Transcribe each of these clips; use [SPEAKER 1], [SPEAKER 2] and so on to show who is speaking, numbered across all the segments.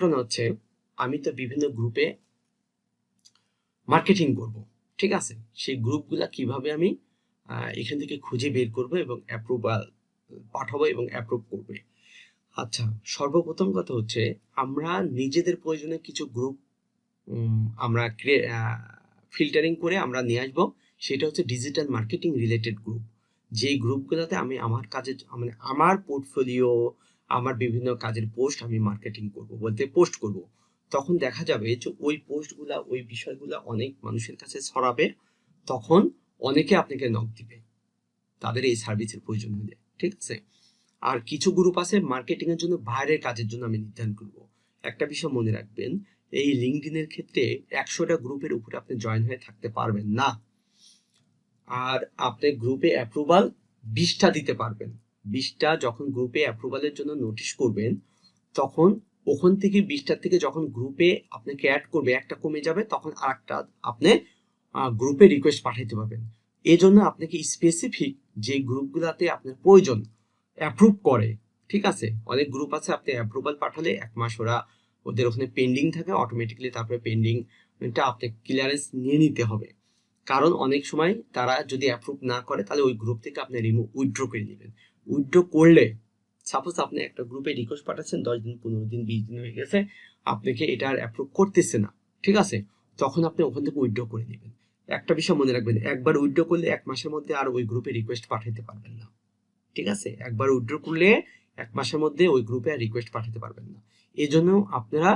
[SPEAKER 1] কারণ হচ্ছে, আমি তো বিভিন্ন গ্রুপে মার্কেটিং করব, ঠিক আছে? সেই গ্রুপগুলা কীভাবে আমি এখান থেকে খুঁজে বের করব এবং অ্যাপ্রুভাল পাঠাবো এবং অ্যাপ্রুভ করবে? আচ্ছা সর্বপ্রথম কথা হচ্ছে, আমরা নিজেদের প্রয়োজনে কিছু গ্রুপ আমরা ফিল্টারিং করে আমরা নিয়ে আসব। সেটা হচ্ছে ডিজিটাল মার্কেটিং রিলেটেড গ্রুপ যেই গ্রুপগুলোতে আমি আমার কাজের মানে আমার পোর্টফোলিও আমার বিভিন্ন কাজের পোস্ট আমি মার্কেটিং করব বলতে পোস্ট করব। তখন দেখা যাবে যে ওই পোস্টগুলা ওই বিষয়গুলা অনেক মানুষের কাছে ছড়াবে, তখন অনেকে আপনাকে নক দিবে। তাদের এই সার্ভিসের প্রয়োজন হলে, ঠিক আছে? আর কিছু গ্রুপ আছে মার্কেটিং এর জন্য বাইরের কাজের জন্য আমি নির্ধারণ করব। একটা বিষয় মনে রাখবেন, এই লিঙ্কডিনের ক্ষেত্রে একশোটা গ্রুপের উপরে আপনি জয়েন হয়ে থাকতে পারবেন না। আর আপনি গ্রুপে অ্যাপ্রুভাল বিশটা দিতে পারবেন। বিশটা যখন গ্রুপে অ্যাপ্রুভালের জন্য নোটিশ করবেন, তখন ওখান থেকে বিশটার থেকে যখন গ্রুপে আপনাকে অ্যাড করবে, একটা কমে যাবে, তখন আর একটা আপনি গ্রুপে রিকোয়েস্ট পাঠাইতে পারবেন। এই জন্য আপনাকে স্পেসিফিক যে গ্রুপগুলোতে আপনার প্রয়োজন অ্যাপ্রুভ করে, ঠিক আছে? অনেক গ্রুপ আছে, আপনি অ্যাপ্রুভাল পাঠালে এক মাস ওরা ওদের ওখানে পেন্ডিং থাকে অটোমেটিকলি তারপরে পেন্ডিংটা আপনি ক্লিয়ারেন্স নিয়ে নিতে হবে। কারণ অনেক সময় তারা যদি অ্যাপ্রুভ না করে, তাহলে ওই গ্রুপ থেকে আপনি রিমুভ উইথড্র করে নেবেন। উইথড্র করলে সাপোজ আপনি একটা গ্রুপে রিকোয়েস্ট পাঠাচ্ছেন, দশ দিন, পনেরো দিন, বিশ দিন হয়ে গেছে, আপনাকে এটা আর অ্যাপ্রুভ করতেছে না, ঠিক আছে? তখন আপনি ওখান থেকে উইথড্র করে নেবেন। একটা বিষয় মনে রাখবেন, একবার উইথড্র করলে এক মাসের মধ্যে আর ওই গ্রুপে রিকোয়েস্ট পাঠাতে পারবেন না, ঠিক আছে? একবার উইথড্র করলে এক মাসের মধ্যে ওই গ্রুপে আর রিকোয়েস্ট পাঠাতে পারবেন না। এই জন্য আপনারা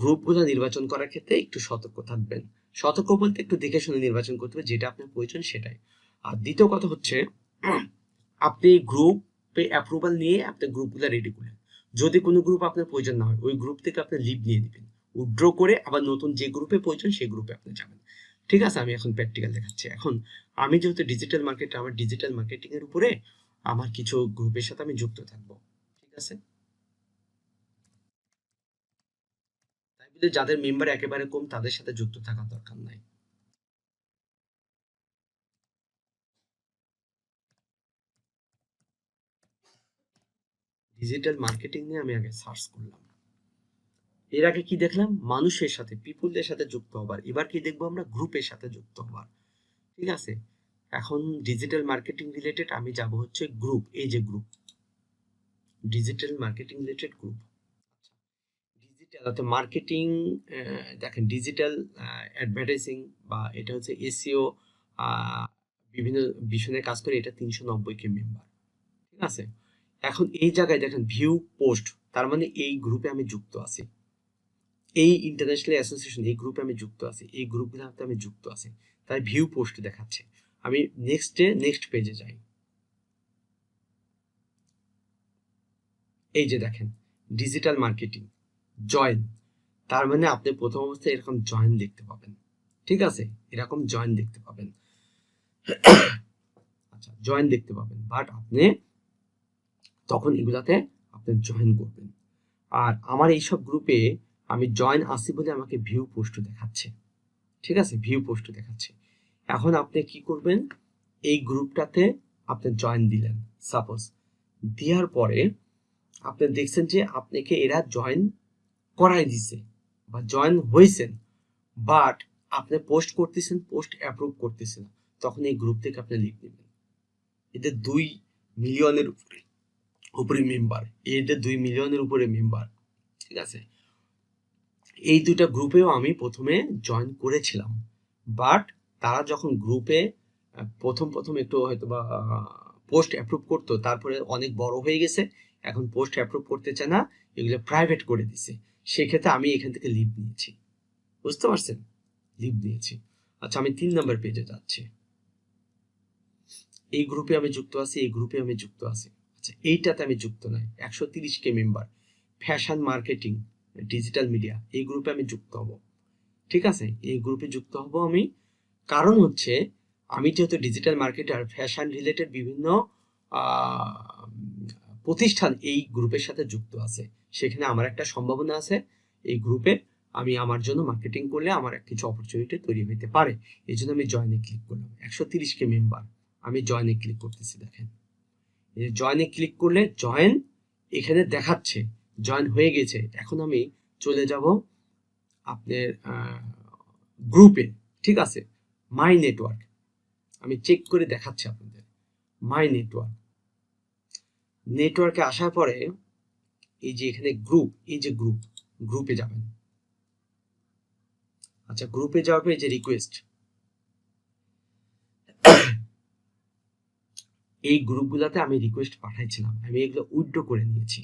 [SPEAKER 1] গ্রুপগুলো নির্বাচন করার ক্ষেত্রে একটু সতর্ক থাকবেন। সতর্ক বলতে একটু দেখে শুনে নির্বাচন করতে হবে, যেটা আপনার প্রয়োজন সেটাই। আর দ্বিতীয় কথা হচ্ছে আপনি গ্রুপে অ্যাপ্রুভাল নিয়ে আপনি গ্রুপগুলো রেডি করলেন যদি কোনো গ্রুপ আপনার প্রয়োজন না হয়, ওই গ্রুপ থেকে আপনি লিভ নিয়ে নেবেন। উইথড্র করে আবার নতুন যে গ্রুপে প্রয়োজন, সেই গ্রুপে আপনি যাবেন। ঠিক আছে, আমি এখন প্র্যাকটিক্যাল দেখাচ্ছি। এখন আমি যেহেতু ডিজিটাল মার্কেট আমার ডিজিটাল মার্কেটিং এর উপরে আমার কিছু গ্রুপের সাথে আমি যুক্ত থাকব। ঠিক আছে? তাই যাদের মেম্বার একেবারে কম, তাদের সাথে যুক্ত থাকার দরকার নাই। ডিজিটাল মার্কেটিং নিয়ে আমি আগে সার্চ করলাম। এর আগে কি দেখলাম? মানুষের সাথে পিপুলদের সাথে যুক্ত হবার। এবার কি দেখব আমরা? গ্রুপের সাথে যুক্ত হবার। ঠিক আছে? এখন ডিজিটাল মার্কেটিং রিলেটেড আমি যাব হচ্ছে গ্রুপ এই যে group digital marketing related group digital অর্থাৎ মার্কেটিং দেখেন ডিজিটাল অ্যাডভার্টাইজিং বা এটা হচ্ছে এসিও বিভিন্ন বিষয়ে কাজ করে এটা তিনশো নব্বই কে মেম্বার ঠিক আছে? এখন এই জায়গায় দেখেন ভিউ পোস্ট তার মানে এই গ্রুপে আমি যুক্ত আছি। এই ইন্টারন্যাশনাল অ্যাসোসিয়েশন এই গ্রুপে আমি যুক্ত আছি, এই গ্রুপগুলোতে আমি যুক্ত আছি। তাই ভিউ পোস্ট দেখাচ্ছে। আমি নেক্সটে নেক্সট পেজে যাই। এই যে দেখেন ডিজিটাল মার্কেটিং জয়েন তার মানে আপনি প্রথম অবস্থায় এরকম জয়েন দেখতে পাবেন। ঠিক আছে? এরকম জয়েন দেখতে পাবেন। আচ্ছা জয়েন দেখতে পাবেন। বাট আপনি তখন এগুলাতে আপনি জয়েন করবেন। আর আমার এইসব গ্রুপে আমি জয়েন আসি বলে আমাকে ভিউ পোস্ট দেখাচ্ছে। ঠিক আছে? ভিউ পোস্ট দেখাচ্ছে। এখন আপনি কি করবেন? এই গ্রুপটাতে আপনি জয়েন দিলেন। সাপোজ দেওয়ার পরে আপনি দেখছেন যে আপনাকে এরা জয়েন করাই দিছে বা জয়েন হয়েছেন বাট আপনি পোস্ট করতেছেন পোস্ট অ্যাপ্রুভ করতেছেন তখন এই গ্রুপ থেকে আপনি লিখ নেবেন। দুই মিলিয়নের উপরে। উপরে মেম্বার এদের দুই মিলিয়নের উপরে মেম্বার, ঠিক আছে? এই দুটা গ্রুপেও আমি প্রথমে জয়েন করেছিলাম। বাট তারা যখন গ্রুপে প্রথম প্রথম একটু হয়তো বা পোস্ট অ্যাপ্রুভ করতো, তারপরে অনেক বড় হয়ে গেছে, এখন পোস্ট অ্যাপ্রুভ করতে চায় না, এগুলো প্রাইভেট করে দিছে। সেক্ষেত্রে আমি এখান থেকে লিভ নিয়েছি। বুঝতে পারছেন? লিভ নিয়েছি। আচ্ছা আমি তিন নম্বর পেজে যাচ্ছি। এই গ্রুপে আমি যুক্ত আছি, এই গ্রুপে আমি যুক্ত আছি। আচ্ছা এইটাতে আমি যুক্ত নাই একশো তিরিশ K member fashion marketing digital media এই গ্রুপে আমি যুক্ত হব। ঠিক আছে? এই গ্রুপে যুক্ত হব আমি। কারণ হচ্ছে, আমি যেহেতু ডিজিটাল মার্কেটার ফ্যাশন রিলেটেড বিভিন্ন প্রতিষ্ঠান এই গ্রুপের সাথে যুক্ত আছে। সেখানে আমার একটা সম্ভাবনা আছে, এই গ্রুপে আমি আমার জন্য মার্কেটিং করলে আমার কিছু অপরচুনিটি তৈরি হইতে পারে। এই জন্য আমি জয়েনে ক্লিক করলাম। একশো তিরিশ কে মেম্বার আমি জয়েনে ক্লিক করতেছি, দেখেন। জয়েনে ক্লিক করলে জয়েন এখানে দেখাচ্ছে জয়েন হয়ে গেছে। এখন আমি চলে যাব আপনার গ্রুপে ঠিক আছে? মাই নেটওয়ার্ক আমি চেক করে দেখাচ্ছি আপনাদের। মাই নেটওয়ার্ক নেটওয়ার্কে আসার পরে এই যে এখানে গ্রুপ এই যে গ্রুপ গ্রুপে যাবেন। আচ্ছা গ্রুপে যাওয়ার পরে এই যে রিকোয়েস্ট এই গ্রুপগুলোতে আমি রিকোয়েস্ট পাঠাইছিলাম। আমি এগুলো উইড্রো করে নিয়েছি।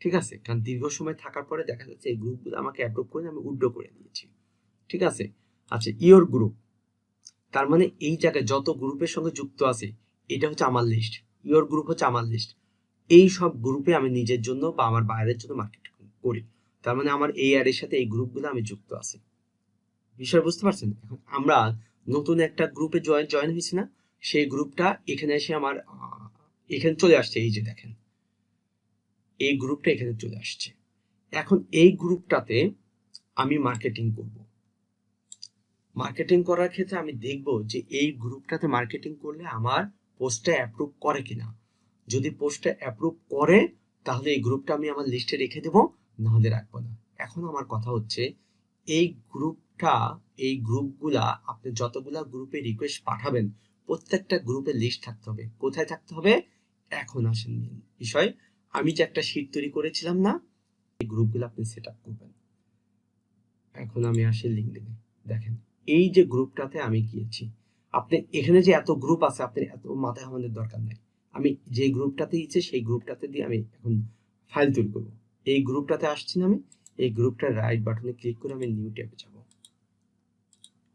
[SPEAKER 1] ঠিক আছে? কারণ দীর্ঘ সময় থাকার পরে দেখা যাচ্ছে এই গ্রুপগুলো আমাকে অ্যাপ্রুভ করে আমি উইথড্র করে নিয়েছি। ঠিক আছে? আচ্ছা ইওর গ্রুপ তার মানে এই জায়গায় যত গ্রুপের সঙ্গে যুক্ত আছে, এটা হচ্ছে আমার লিস্ট ইওর গ্রুপ হচ্ছে আমার লিস্ট এই সব গ্রুপে আমি নিজের জন্য বা আমার বাইরের জন্য মার্কেট করি। তার মানে আমার এই অ্যাডের সাথে এই গ্রুপগুলো আমি যুক্ত আছি। বিষয় বুঝতে পারছেন? এখন আমরা নতুন একটা গ্রুপে জয়েন জয়েন হয়েছি না? সেই গ্রুপটা এখানে এসে আমার এখানে চলে আসছে, এই যে দেখেন। এই গ্রুপটা এখানে চলে আসছে। এখন এই গ্রুপটাতে আমি মার্কেটিং করব। মার্কেটিং করার ক্ষেত্রে আমি দেখব যে এই গ্রুপটাতে মার্কেটিং করলে আমার পোস্টটা অ্যাপ্রুভ করে কিনা। যদি পোস্টটা অ্যাপ্রুভ করে, তাহলে এই গ্রুপটা আমি আমার লিস্টে রেখে দেবো নাহলে রাখব না। এখন আমার কথা হচ্ছে, এই গ্রুপটা, এই গ্রুপগুলা, আপনি যতগুলা গ্রুপে রিকোয়েস্ট পাঠাবেন প্রত্যেকটা গ্রুপে লিস্ট থাকতে হবে। কোথায় থাকতে হবে? এখন আসেন বিষয়। আমি যে একটা শীট তৈরি করেছিলাম না, এই গ্রুপগুলো আপনি সেট আপ করবেন। এখন আমি আসি লিঙ্কডিনে দেখেন, এই যে গ্রুপটাতে আমি গিয়েছি, আপনি এখানে যে এত গ্রুপ আছে, আপনি এত মাথায় আমাদের দরকার নাই। আমি যে গ্রুপটাতে ইচ্ছে, সেই গ্রুপটাতে দিয়ে আমি এখন ফাইল তৈরি করব। এই গ্রুপটাতে আসছি না আমি, এই গ্রুপটার রাইট বাটনে ক্লিক করে আমি নিউ ট্যাবে যাব।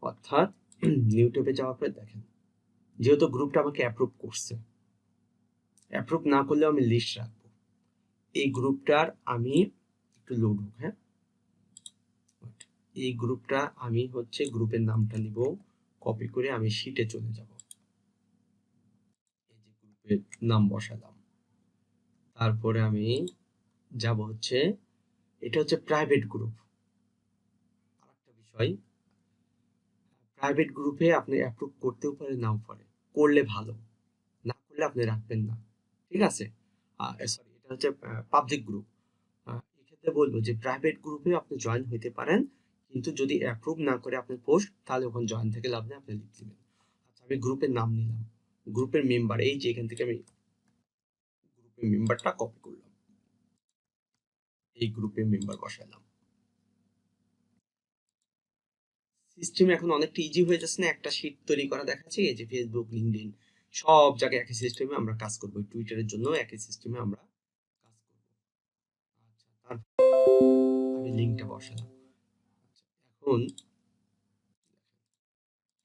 [SPEAKER 1] অর্থাৎ নিউ ট্যাবে যাওয়ার পরে দেখেন যেহেতু গ্রুপটা আমাকে অ্যাপ্রুভ করছে। অ্যাপ্রুভ না করলেও আমি লিস্ট রাখব। এই গ্রুপটার আমি একটু লোড হোক হ্যাঁ? এই গ্রুপটা আমি হচ্ছে গ্রুপের নামটা নিব কপি করে আমি শিটে চলে যাব। এই যে গ্রুপের নাম বসালাম। তারপরে আমি যাব হচ্ছে, এটা হচ্ছে প্রাইভেট গ্রুপ আরেকটা বিষয় প্রাইভেট গ্রুপে আপনি অ্যাপ্রুভ করতেও পারে নাও পারে করলে ভালো। না করলে আপনি রাখবেন না। ঠিক আছে? সরি এটা হচ্ছে পাবলিক গ্রুপ এক্ষেত্রে বলব যে প্রাইভেট গ্রুপে আপনি জয়েন হইতে পারেন, কিন্তু যদি অ্যাপ্রুভ না করে আপনি পোস্ট তাহলে ওখানে জয়েন থেকে লাভ নেই, আপনি লিখ দিবেন। আচ্ছা আমি গ্রুপের নাম নিলাম। গ্রুপের মেম্বার এই যে এখান থেকে আমি গ্রুপের মেম্বারটা কপি করলাম। এই গ্রুপের মেম্বার বসালাম সিস্টেম এখন অনেকটা ইজি হয়ে যাচ্ছে না, একটা শিট তৈরি করা দেখাচ্ছে, এই যে ফেসবুক লিঙ্কডইন সব জায়গায় একই সিস্টেমে আমরা কাজ করব টুইটারের জন্য একই সিস্টেমে আমরা কাজ করব। আচ্ছা আমি লিঙ্কটা বসালাম। এখন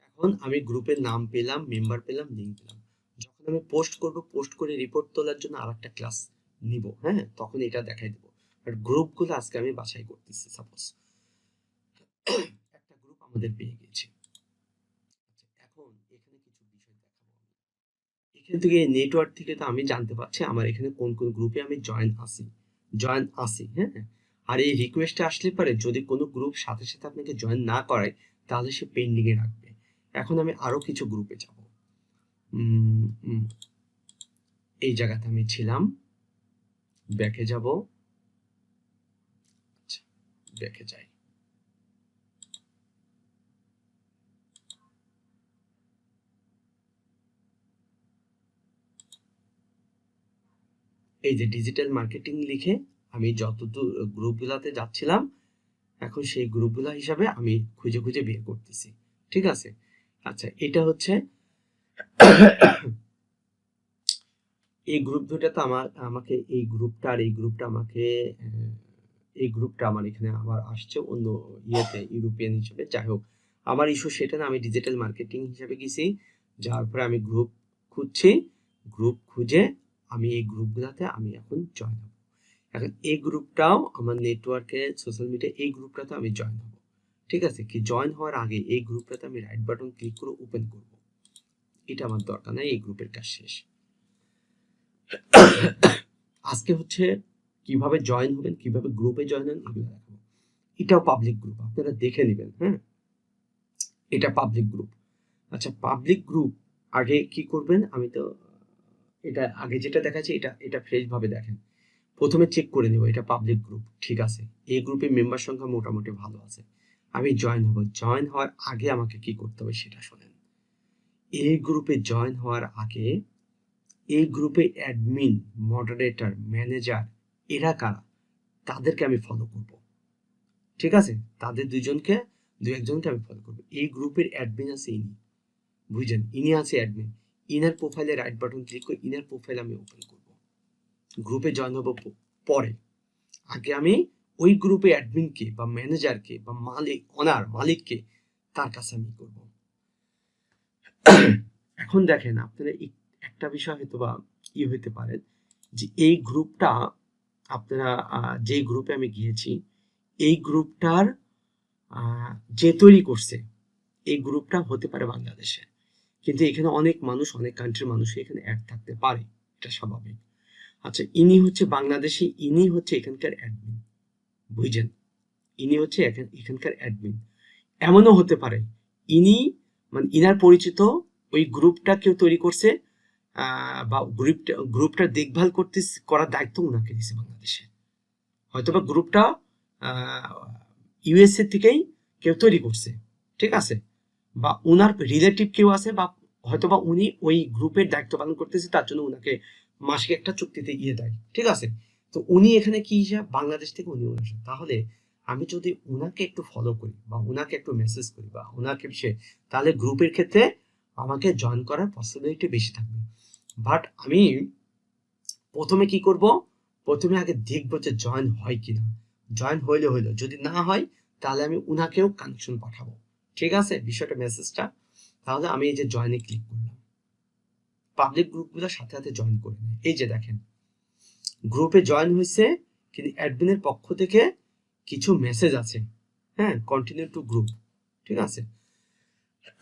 [SPEAKER 1] এখন আমি গ্রুপের নাম পেলাম মেম্বার পেলাম লিঙ্ক পেলাম। যখন আমি পোস্ট করব পোস্ট করে রিপোর্ট তোলার জন্য আরেকটা ক্লাস নিব হ্যাঁ? তখন এটা দেখাই দেবো। আর গ্রুপগুলো আজকে আমি বাছাই করতেছি সাপোজ আমাদের পেয়ে গেছে আচ্ছা, এখন এখানে কিছু বিষয় দেখাবো এখান থেকে নেটওয়ার্ক থেকে তো আমি জানতে পারছি আমার এখানে কোন কোন গ্রুপে আমি জয়েন আছি। জয়েন আছি হ্যাঁ? আর এই রিকোয়েস্টে আসলে পারে যদি কোনো গ্রুপ সাথে সাথে আপনাকে জয়েন না করায় তাহলে সে পেন্ডিং এ রাখবে। এখন আমি আরও কিছু গ্রুপে যাব। এই জায়গাতে আমি ছিলাম। ব্যাকে যাব। আচ্ছা ব্যাকে যাই। এই যে ডিজিটাল মার্কেটিং লিখে আমি যতদূর গ্রুপগুলাতে যাচ্ছিলাম, এখন সেই গ্রুপগুলা হিসাবে আমি খুঁজে খুঁজে বের করতেছি। ঠিক আছে? আচ্ছা এটা হচ্ছে এই গ্রুপ দুটাতে আমার, আমাকে এই গ্রুপটা আর এই গ্রুপটা আমাকে এই গ্রুপটা আমার এখানে আবার আসছে অন্য ইয়েতে, ইউরোপিয়ান হিসেবে। যাই হোক, আমার ইস্যু সেটা না, আমি ডিজিটাল মার্কেটিং হিসেবে গেছি, যার পরে আমি গ্রুপ খুঁজছি। গ্রুপ খুঁজে আমি এই গ্রুপগুলোতে আমি এখন জয়েন হব। এখন এই গ্রুপটাও আমার নেটওয়ার্কে সোশ্যাল মিডিয়া এই গ্রুপটাতে আমি জয়েন হব। ঠিক আছে? কি জয়েন হওয়ার আগে এই গ্রুপটাতে আমি রাইট বাটন ক্লিক করে ওপেন করব। এটা আমার দরকার নাই, এই গ্রুপের কাজ শেষ। আজকে হচ্ছে কীভাবে জয়েন হবেন, কীভাবে গ্রুপে জয়েন হন এগুলো দেখাবো। এটাও পাবলিক গ্রুপ আপনারা দেখে নেবেন হ্যাঁ? এটা পাবলিক গ্রুপ আচ্ছা পাবলিক গ্রুপ আগে কি করবেন? আমি তো এটা আগে যেটা দেখাচ্ছি, এটা এটা ফ্রেশ ভাবে দেখেন। প্রথমে চেক করে নেব, এটা পাবলিক গ্রুপ ঠিক আছে? এই গ্রুপে মেম্বার সংখ্যা মোটামুটি ভালো আছে। আমি জয়েন হব। জয়েন হওয়ার আগে আমাকে কি করতে হবে সেটা শোনেন। এই গ্রুপে জয়েন হওয়ার আগে, এই গ্রুপে অ্যাডমিন মডারেটর ম্যানেজার এরা কারা? তাদেরকে আমি ফলো করব। ঠিক আছে? তাদের দুজনকে দু একজনকে আমি ফলো করব। এই গ্রুপের অ্যাডমিন আছে ইনি। বুঝছেন? ইনি আছে অ্যাডমিন ইনার প্রোফাইলে রাইট বাটন ক্লিক করে ইনার প্রোফাইল আমি ওপেন করব। গ্রুপে জয়েন হব পরে। আগে আমি ওই গ্রুপে অ্যাডমিনকে বা ম্যানেজারকে বা মালিক অনার মালিককে তার কাছে আমি করব। এখন দেখেন আপনারা এক- একটা বিষয় হয়তো বা ই হইতে পারেন যে এই গ্রুপটা আপনারা যেই গ্রুপে আমি গিয়েছি, এই গ্রুপটার যে তৈরি করছে, এই গ্রুপটা হতে পারে বাংলাদেশে। কিন্তু এখানে অনেক মানুষ, অনেক কান্ট্রির মানুষ এখানে অ্যাড থাকতে পারে, এটা স্বাভাবিক। আচ্ছা ইনি হচ্ছে বাংলাদেশি, ইনি হচ্ছে এখানকার অ্যাডমিন বুঝছেন? ইনি হচ্ছে এখান- এখানকার অ্যাডমিন এমনও হতে পারে, ইনি মানে ইনার পরিচিত ওই গ্রুপটা কেউ তৈরি করছে বা গ্রুপটা গ্রুপটা দেখভাল করতে করার দায়িত্ব ওনাকে দিছে বাংলাদেশে। হয়তোবা গ্রুপটা ইউএসএ থেকেই কেউ তৈরি করছে, ঠিক আছে? বা ওনার রিলেটিভ কেউ আছে বা হয়তোবা উনি ওই গ্রুপের দায়িত্ব পালন করতেছে, তার জন্য ওনাকে মাসিক একটা চুক্তিতে ইয়ে দেয়। ঠিক আছে? তো উনি এখানে কি হিসাব? বাংলাদেশ থেকে উনি আসে তাহলে আমি যদি ওনাকে একটু ফলো করি বা ওনাকে একটু মেসেজ করি বা ওনাকে সে, তাহলে গ্রুপের ক্ষেত্রে আমাকে জয়েন করার পসিবিলিটি বেশি থাকবে। বাট আমি প্রথমে কি করব? প্রথমে আগে দেখব যে জয়েন হয় কিনা। জয়েন হইলে হইল। যদি না হয়, তাহলে আমি উনাকেও কানেকশন পাঠাবো। ঠিক আছে? বিষয়টা মেসেজটা তাহলে আমি এই যে জয়েনে ক্লিক করলাম। পাবলিক গ্রুপগুলোর সাথে সাথে জয়েন করে নেয়। এই যে দেখেন। গ্রুপে জয়েন হয়েছে, কিন্তু অ্যাডমিনের পক্ষ থেকে কিছু মেসেজ আছে। হ্যাঁ? কন্টিনিউ টু গ্রুপ ঠিক আছে?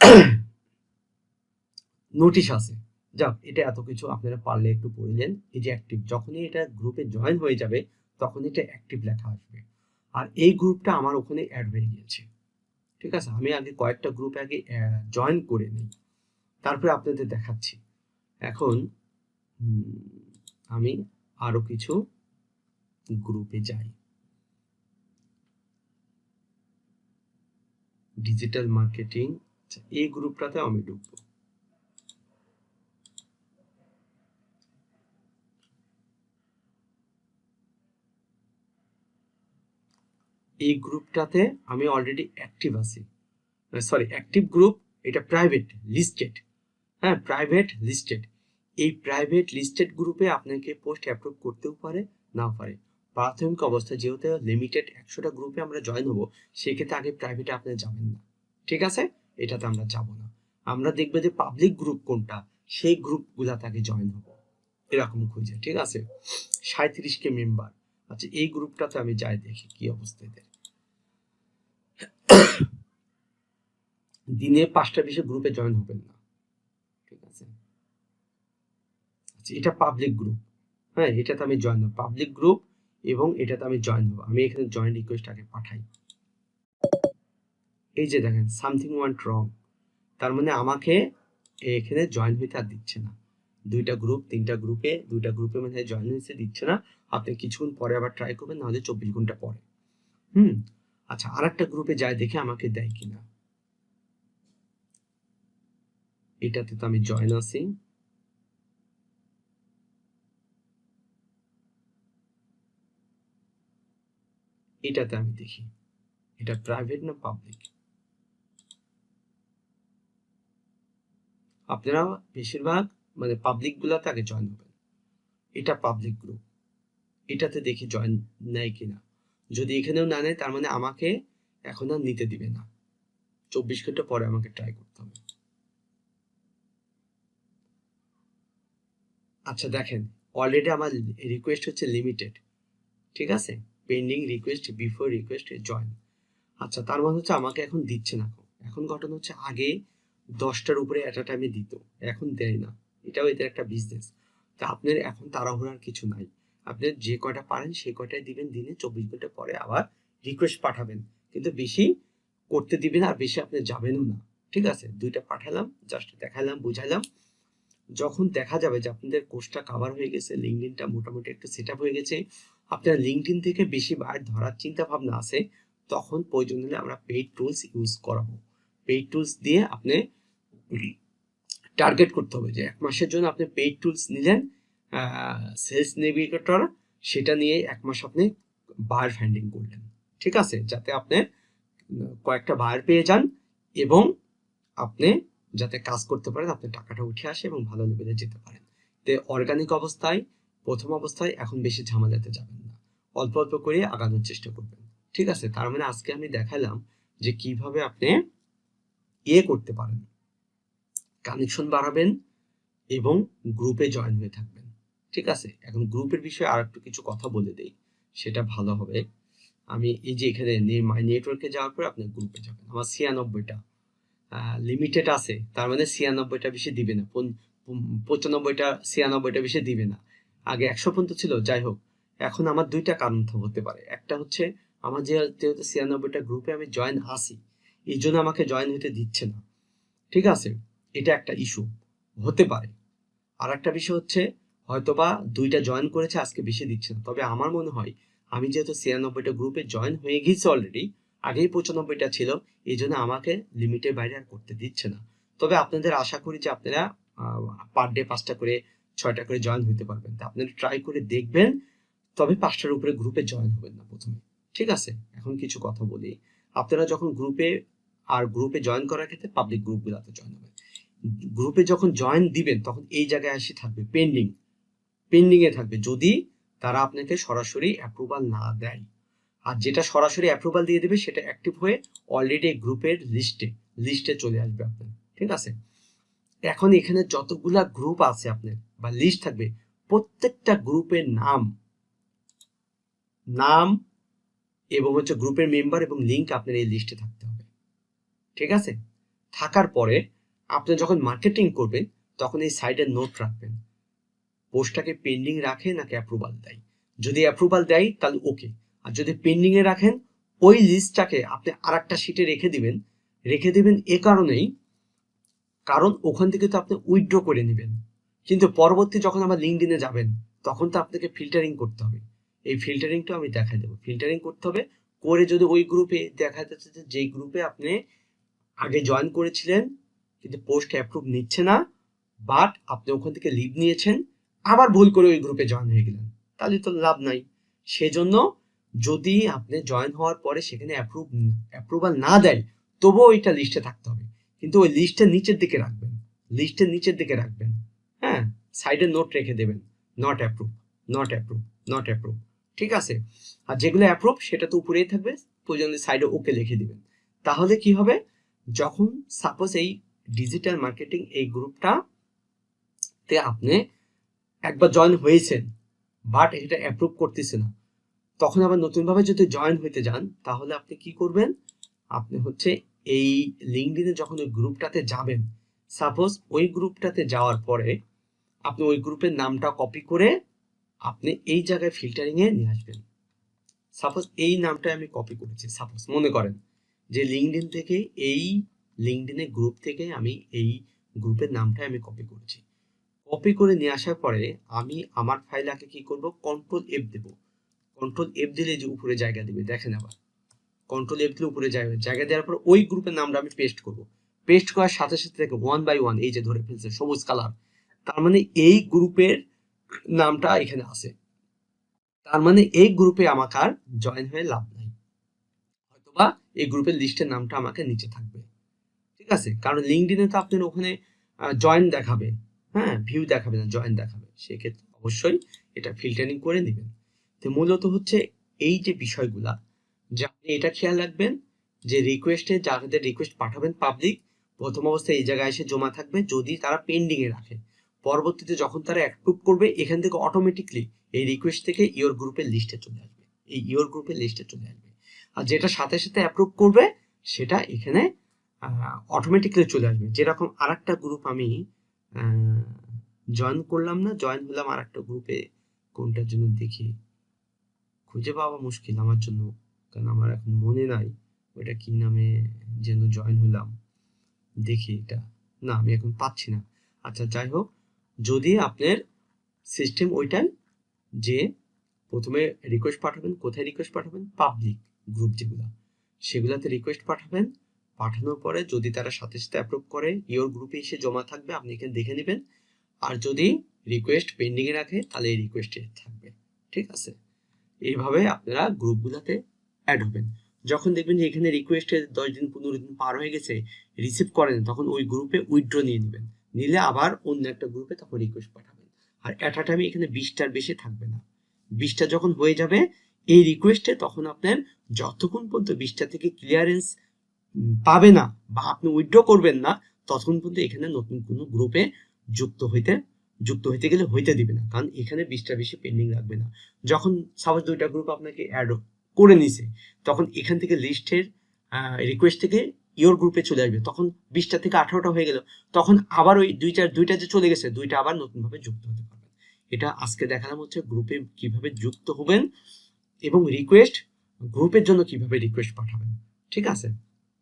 [SPEAKER 1] নোটিশ আছে। যাক, এটা এত কিছু আপনারা পারলে একটু পড়লেন এই যে অ্যাক্টিভ যখনই এটা গ্রুপে জয়েন হয়ে যাবে তখন এটা অ্যাক্টিভ লেখা আসবে। আর এই গ্রুপটা আমার ওখানে অ্যাড হয়ে গিয়েছে। ঠিক আছে? আমি আগে কয়েকটা গ্রুপ আগে জয়েন করে নিই। তারপরে আপনাদের দেখাচ্ছি। এখন আমি আরও কিছু গ্রুপে যাই। ডিজিটাল মার্কেটিং এই গ্রুপটাতে আমি ঢুকবো। এই গ্রুপটাতে আমি অলরেডি অ্যাক্টিভ আছি। সরি অ্যাক্টিভ গ্রুপ এটা প্রাইভেট লিস্টেড হ্যাঁ প্রাইভেট লিস্টেড এই প্রাইভেট লিস্টেড গ্রুপে আপনাকে পোস্ট অ্যাপ্রুভ করতেও পারে, নাও পারে। প্রাথমিক অবস্থা যেহেতু লিমিটেড একশোটা গ্রুপে আমরা জয়েন হব, সেক্ষেত্রে আগে প্রাইভেটে আপনি যাবেন না। ঠিক আছে? এটাতে আমরা যাব না। আমরা দেখব যে পাবলিক গ্রুপ কোনটা, সেই গ্রুপগুলাতে আগে জয়েন হব। এরকম খুঁজে, ঠিক আছে? সাঁত্রিশ কে মেম্বার আচ্ছা এই গ্রুপটাতে আমি যাই দেখি কি অবস্থা এদের দিনে পাঁচটা বেশি গ্রুপে জয়েন হবেন না। ঠিক আছে? আচ্ছা এটা পাবলিক গ্রুপ হ্যাঁ এটাতে আমি জয়েন হব। পাবলিক গ্রুপ এবং এটাতে আমি জয়েন হব। আমি এখানে জয়েন রিকোয়েস্ট আগে পাঠাই। এই যে দেখেন সামথিং ওয়ান্ট রং তার মানে আমাকে এখানে জয়েন হইতে আর দিচ্ছে না। দুইটা গ্রুপ তিনটা গ্রুপে দুইটা গ্রুপে মানে জয়েন দিচ্ছে না। আপনি কিছুক্ষণ পরে আবার ট্রাই করবেন, নাহলে চব্বিশ ঘণ্টা পরে। হুম? আচ্ছা আর একটা গ্রুপে যায় দেখে আমাকে দেয় কিনা। এটাতে তো আমি জয়েন আছি। এটাতে আমি দেখি। এটা প্রাইভেট না পাবলিক আপনারা বেশিরভাগ মানে পাবলিক গুলাতে আগে জয়েন হবেন এটা পাবলিক গ্রুপ এটাতে দেখি জয়েন নেয় কিনা। যদি এখানেও না নেয়, তার মানে আমাকে এখন আর নিতে দিবে না। চব্বিশ ঘণ্টা পরে আমাকে ট্রাই করতে হবে। আচ্ছা দেখেন অলরেডি আমার রিকোয়েস্ট হচ্ছে লিমিটেড ঠিক আছে? Pending request before request join আচ্ছা তার মানে হচ্ছে আমাকে এখন দিচ্ছে না। এখন ঘটনা হচ্ছে আগে দশটার উপরে আ টাইমে দিত। এখন দেয় না। এটাও এদের একটা বিজনেস তা আপনার এখন তাড়াহুড়ার কিছু নাই। আপনি যে কয়টা পারেন সেই কয়টাই দিবেন দিনে। চব্বিশ ঘণ্টা পরে আবার রিকোয়েস্ট পাঠাবেন। কিন্তু বেশি করতে দিবেন আর বেশি আপনি যাবেনও না। ঠিক আছে? দুইটা পাঠালাম জাস্ট দেখালাম বুঝাইলাম যখন দেখা যাবে যে আপনাদের কোর্সটা কাভার হয়ে গেছে লিঙ্কডিনটা মোটামুটি একটু সেট হয়ে গেছে, আপনার লিঙ্কডিন থেকে বেশি বার ধরার চিন্তা ভাবনা আছে, তখন প্রয়োজন হলে আমরা পেইড টুলস ইউজ করাবো। পেইড টুলস দিয়ে আপনি টার্গেট করতে হবে যে এক মাসের জন্য আপনি পেইড টুলস নিলেন সেলস নেভিগেটর সেটা নিয়ে এক মাস আপনি বার ফাইন্ডিং করলেন। ঠিক আছে? যাতে আপনি কয়েকটা বার পেয়ে যান এবং আপনি যাতে কাজ করতে পারেন, আপনার টাকাটা উঠে আসে এবং ভালো লেভেলে যেতে পারেন। তো অর্গানিক অবস্থায়, প্রথম অবস্থায় এখন বেশি ঝামেলাতে যাবেন না। অল্প অল্প করে আগানোর চেষ্টা করবেন। ঠিক আছে? তার মানে আজকে আমি দেখালাম যে কীভাবে আপনি ইয়ে করতে পারেন। কানেকশন বাড়াবেন এবং গ্রুপে জয়েন হয়ে থাকবেন। ঠিক আছে? এখন গ্রুপের বিষয়ে আর একটু কিছু কথা বলে দেই। সেটা ভালো হবে। আমি এই যে এখানে মাই নেটওয়ার্কে যাওয়ার পরে আপনি গ্রুপে যাবেন। আমার ছিয়ানব্বইটা। লিমিটেড আছে। তার মানে ছিয়ানব্বইটা বেশি দিবে না। পঁচানব্বইটা, ছিয়ানব্বইটা বেশি দিবে না। আগে একশো পর্যন্ত ছিল, যাই হোক। এখন আমার দুইটা কারণ হতে পারে। একটা হচ্ছে, আমার যেহেতু ছিয়ানব্বইটা গ্রুপে আমি জয়েন আসি এই জন্য আমাকে জয়েন হতে দিচ্ছে না। ঠিক আছে? এটা একটা ইস্যু হতে পারে। আর একটা বিষয় হচ্ছে, হয়তোবা দুইটা জয়েন করেছে, আজকে বেশি দিচ্ছে না। তবে আমার মনে হয়, আমি যেহেতু ছিয়ানব্বইটা গ্রুপে জয়েন হয়ে গেছি অলরেডি আগেই পঁচানব্বইটা ছিল, এই জন্য আমাকে লিমিটের বাইরে আর করতে দিচ্ছে না। তবে আপনাদের আশা করি যে আপনারা পার ডে পাঁচটা করে, ছয়টা করে জয়েন হতে পারবেন। আপনারা ট্রাই করে দেখবেন, তবে পাঁচটার উপরে গ্রুপে জয়েন হবেন না প্রথমে। ঠিক আছে? এখন কিছু কথা বলি। আপনারা যখন গ্রুপে আর গ্রুপে জয়েন করার ক্ষেত্রে পাবলিক গ্রুপগুলোতে জয়েন হবেন। গ্রুপে যখন জয়েন দিবেন, তখন এই জায়গায় এসে থাকবে পেন্ডিং পেন্ডিং এ থাকবে, যদি তারা আপনাকে সরাসরি অ্যাপ্রুভাল না দেয়। আর যেটা সরাসরি অ্যাপ্রুভাল দিয়ে দেবে, সেটা অ্যাক্টিভ হয়ে অলরেডি গ্রুপের লিস্টে লিস্টে চলে আসবে আপনার। ঠিক আছে? এখন এখানে যতগুলা গ্রুপ আছে আপনার, বা লিস্ট থাকবে, প্রত্যেকটা গ্রুপের নাম নাম এবং হচ্ছে গ্রুপের মেম্বার এবং লিংক আপনার এই লিস্টে থাকতে হবে। ঠিক আছে? থাকার পরে আপনি যখন মার্কেটিং করবেন, তখন এই সাইডে নোট রাখবেন। পোস্টটাকে পেন্ডিং রাখে নাকি অ্যাপ্রুভাল দেয়? যদি অ্যাপ্রুভাল দেয়, তাহলে ওকে আর যদি পেন্ডিং এ রাখেন, ওই লিস্টটাকে আপনি আর একটা শিটে রেখে দিবেন। রেখে দিবেন এ কারণেই, কারণ ওখান থেকে তো আপনি উইথড্র করে নেবেন। কিন্তু পরবর্তী যখন আবার লিঙ্কডিনে যাবেন, তখন তো আপনাকে ফিল্টারিং করতে হবে। এই ফিল্টারিংটা আমি দেখাই দেবো। ফিল্টারিং করতে হবে, করে যদি ওই গ্রুপে দেখা যাচ্ছে যে যেই গ্রুপে আপনি আগে জয়েন করেছিলেন কিন্তু পোস্ট অ্যাপ্রুভ নিচ্ছে না বাট আপনি ওখান থেকে লিভ নিয়েছেন, আবার ভুল করে ওই গ্রুপে জয়েন হয়ে গেলেন। তাহলে তো লাভ নাই। সেজন্য যদি আপনি জয়েন হওয়ার পরে সেখানে অ্যাপ্রুভ অ্যাপ্রুভাল না দেয় তবুও ওইটা লিস্টে থাকতে হবে। কিন্তু ওই লিস্টের নিচের দিকে রাখবেন। লিস্টের নিচের দিকে রাখবেন। হ্যাঁ সাইডে নোট রেখে দেবেন। Not approve not approve not approve ঠিক আছে? আর যেগুলো অ্যাপ্রুভ সেটা তো উপরেই থাকবে। প্রয়োজন সাইডে ওকে লিখে দিবেন। তাহলে কি হবে? যখন সাপোজ এই ডিজিটাল মার্কেটিং এই গ্রুপটা তে আপনি একবার জয়েন হয়েছেন বাট এটা অ্যাপ্রুভ করতেছে না। তখন আবার নতুনভাবে যদি জয়েন হইতে যান, তাহলে আপনি কি করবেন? আপনি হচ্ছে এই লিঙ্কডিনে যখন ওই গ্রুপটাতে যাবেন সাপোজ ওই গ্রুপটাতে যাওয়ার পরে আপনি ওই গ্রুপের নামটা কপি করে আপনি এই জায়গায় ফিল্টারিং এ নিয়ে আসবেন। সাপোজ এই নামটা আমি কপি করেছি সাপোজ মনে করেন যে লিঙ্কডিন থেকে এই লিঙ্কডিনে গ্রুপ থেকে আমি এই গ্রুপের নামটা আমি কপি করেছি। কপি করে নিয়ে আসার পরে আমি আমার ফাইল আগে কি করব? কন্ট্রোল এফ দেব। কন্ট্রোল এফ দিলে যে উপরে জায়গা দিবে, দেখেন আবার। কন্ট্রোল এফ দিলে উপরে জায়গা জায়গা দেওয়ার পর ওই গ্রুপের নামটা আমি পেস্ট করব। পেস্ট করার সাথে সাথে দেখো ওয়ান বাই ওয়ান এই যে ধরে ফেলছে, সবুজ কালার তার মানে এই গ্রুপের নামটা এখানে আছে। তার মানে এই গ্রুপে আমাকে আর জয়েন হয়ে লাভ নাই। হয়তোবা এই গ্রুপের লিস্টের নামটা আমাকে নিচে থাকবে। ঠিক আছে? কারণ লিঙ্কডিনে তো আপনার ওখানে জয়েন দেখাবে। হ্যাঁ ভিউ দেখাবে না জয়েন দেখাবে। সেক্ষেত্রে অবশ্যই এটা ফিল্টারিং করে নেবেন। তো মূলত হচ্ছে এই যে বিষয়গুলা, যে আপনি এটা খেয়াল রাখবেন, যে রিকোয়েস্টে যাদের রিকোয়েস্ট পাঠাবেন পাবলিক প্রথম অবস্থায় এই জায়গায় এসে জমা থাকবে যদি তারা পেন্ডিং এ রাখে। পরবর্তীতে যখন তারা অ্যাপ্রুভ করবে, এখান থেকে অটোমেটিকলি এই রিকোয়েস্ট থেকে ইওর গ্রুপের লিস্টে চলে আসবে। এই ইওর গ্রুপের লিস্টে চলে আসবে। আর যেটা সাথে সাথে অ্যাপ্রুভ করবে, সেটা এখানে অটোমেটিকলি চলে আসবে। যেরকম আর একটা গ্রুপ আমি জয়েন করলাম না জয়েন হলাম আর একটা গ্রুপে কোনটার জন্য দেখি। খুঁজে পাওয়া মুশকিল আমার জন্য, কারণ আমার এখন মনে নাই ওটা কি নামে যেন জয়েন হলাম। দেখি এটা। না, আমি এখন পাচ্ছি না। আচ্ছা যাই হোক, যদি আপনার সিস্টেম ওইটাই যে প্রথমে রিকোয়েস্ট পাঠাবেন, কোথায় রিকোয়েস্ট পাঠাবেন? পাবলিক গ্রুপ যেগুলো। সেগুলোতে রিকোয়েস্ট পাঠাবেন পাঠানোর পরে যদি তারা সাথে সাথে অ্যাপ্রুভ করে ইওর গ্রুপে এসে জমা থাকবে, আপনি এখানে দেখে নেবেন। আর যদি রিকোয়েস্ট পেন্ডিংয়ে রাখে, তাহলে এই রিকোয়েস্টে থাকবে। ঠিক আছে? এইভাবে আপনারা গ্রুপগুলোতে অ্যাড হবেন। যখন দেখবেন যে এখানে রিকোয়েস্টে দশ দিন, পনেরো দিন পার হয়ে গেছে রিসিভ করেন, তখন ওই গ্রুপে উইথড্র নিয়ে নেবেন। নিলে আবার অন্য একটা গ্রুপে তখন রিকোয়েস্ট পাঠাবেন। আর অ্যাট আ টাইমে এখানে বিশটার বেশি থাকবে না। বিশটা যখন হয়ে যাবে, এই রিকোয়েস্টে তখন আপনার যতক্ষণ পর্যন্ত বিশটা থেকে ক্লিয়ারেন্স পাবে না বা আপনি উইথড্র করবেন না, ততক্ষণ পর্যন্ত এখানে নতুন কোনো গ্রুপে যুক্ত হইতে যুক্ত হইতে গেলে হইতে দিবে না। কারণ এখানে বিশটা বেশি পেন্ডিং রাখবে না। যখন সাপোজ দুইটা গ্রুপ আপনাকে অ্যাড করে নিছে, তখন এখান থেকে লিস্টের রিকোয়েস্ট থেকে ইওর গ্রুপে চলে আসবে। তখন বিশটা থেকে আঠারোটা হয়ে গেল। তখন আবার ওই দুইটা দুইটা যে চলে গেছে, দুইটা আবার নতুনভাবে যুক্ত হতে পারবেন। এটা আজকে দেখালাম হচ্ছে গ্রুপে কীভাবে যুক্ত হবেন এবং রিকোয়েস্ট গ্রুপের জন্য কীভাবে রিকোয়েস্ট পাঠাবেন। ঠিক আছে?